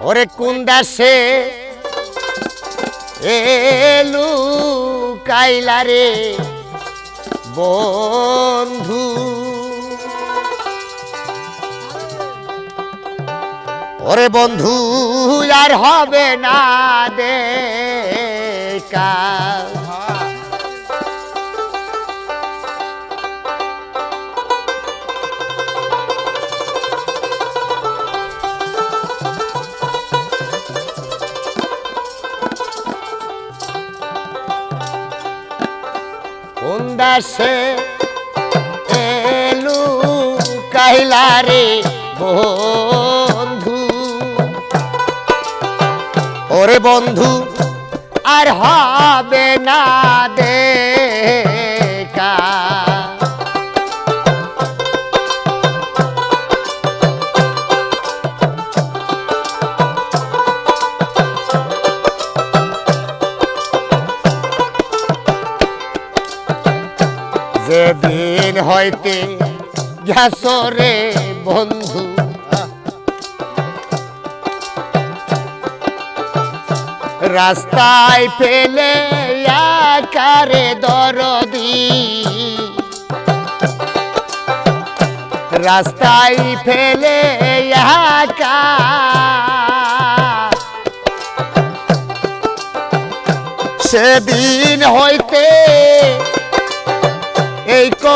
ওরে কোন দাসে? এলু কাইলা রে বন্ধু। ওরে বন্ধু আর হবে না দেখা। কোন দাসে এলু কাইলা রে বন্ধু। ওরে বন্ধু আর হবে না দেখা হইতে ঘাসরে বন্ধু। রাস্তায় ফেলে আকারে দরদি। রাস্তায় ফেলে আকা সেদিন হইতে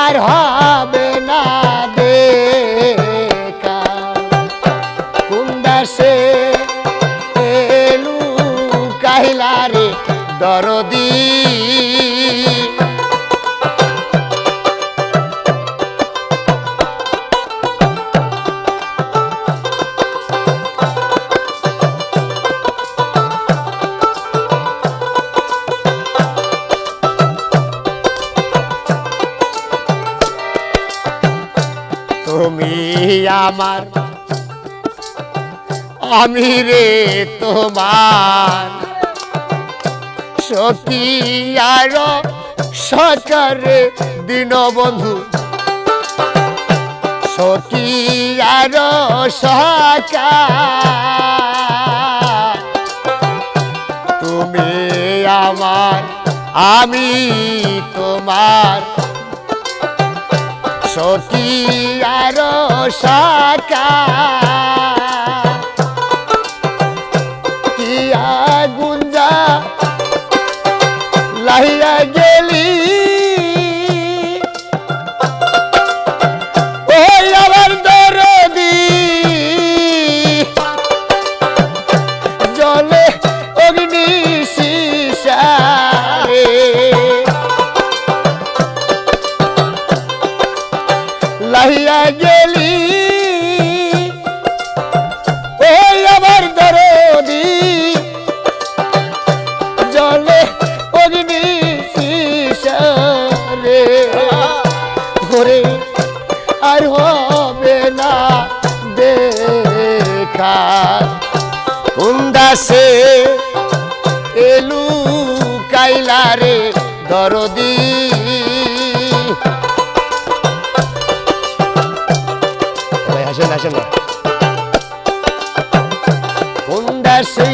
আর হবে না দেখা। কুন্দাসে এলু কাহিলারে দরদি আমার। আমি রে তোমার সতী আর সকারে দিন বন্ধু সতী আর সকা তুমি আমার আমি আর লাইয়া গেলি। ওই আমার দরদি। জলে অগ্নি শিশারে ঘরে আর হবে না দেখা। কুন্দাসে এলু কাইলারে দরদি। ভাই হাসেন হাসেন না কুন্দাসে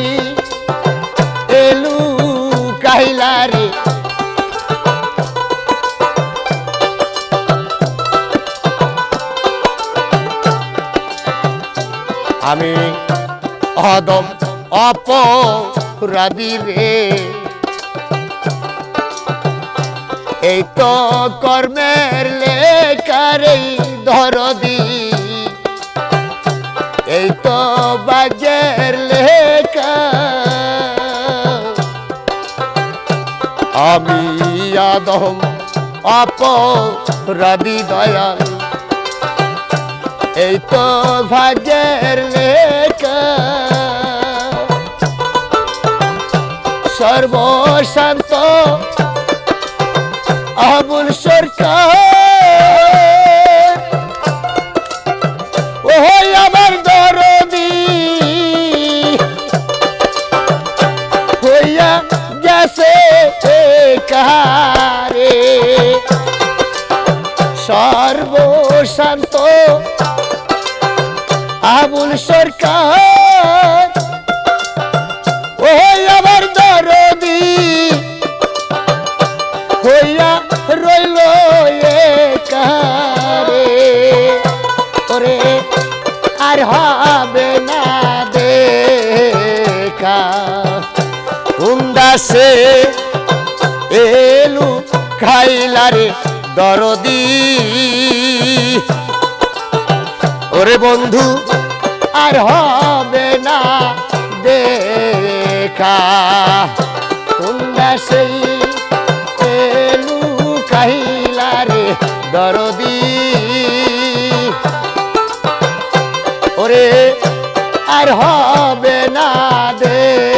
এলু কাইলারে আমি অদম অপরাধী রে। এই তো কর্মের লেখারেই ধরদি এই তো বাজের লেখা। আমি আদম অপরাধী দয়াল। এই তো ভাগ্যের লেখা। সর্বশান্ত আবুল সরকার কারে সর্বশান্ত আবুল সরকার ও আমার দরদি হইয়া রইল কারে ওরে, আর হবে না দেখা। উন্দাসে এলু খাইলারে দরদি। ওরে বন্ধু, আর হবে না দেখা। উন্দাসে এলু খাইলারে দরদি। ওরে, আর হবে না দেখা।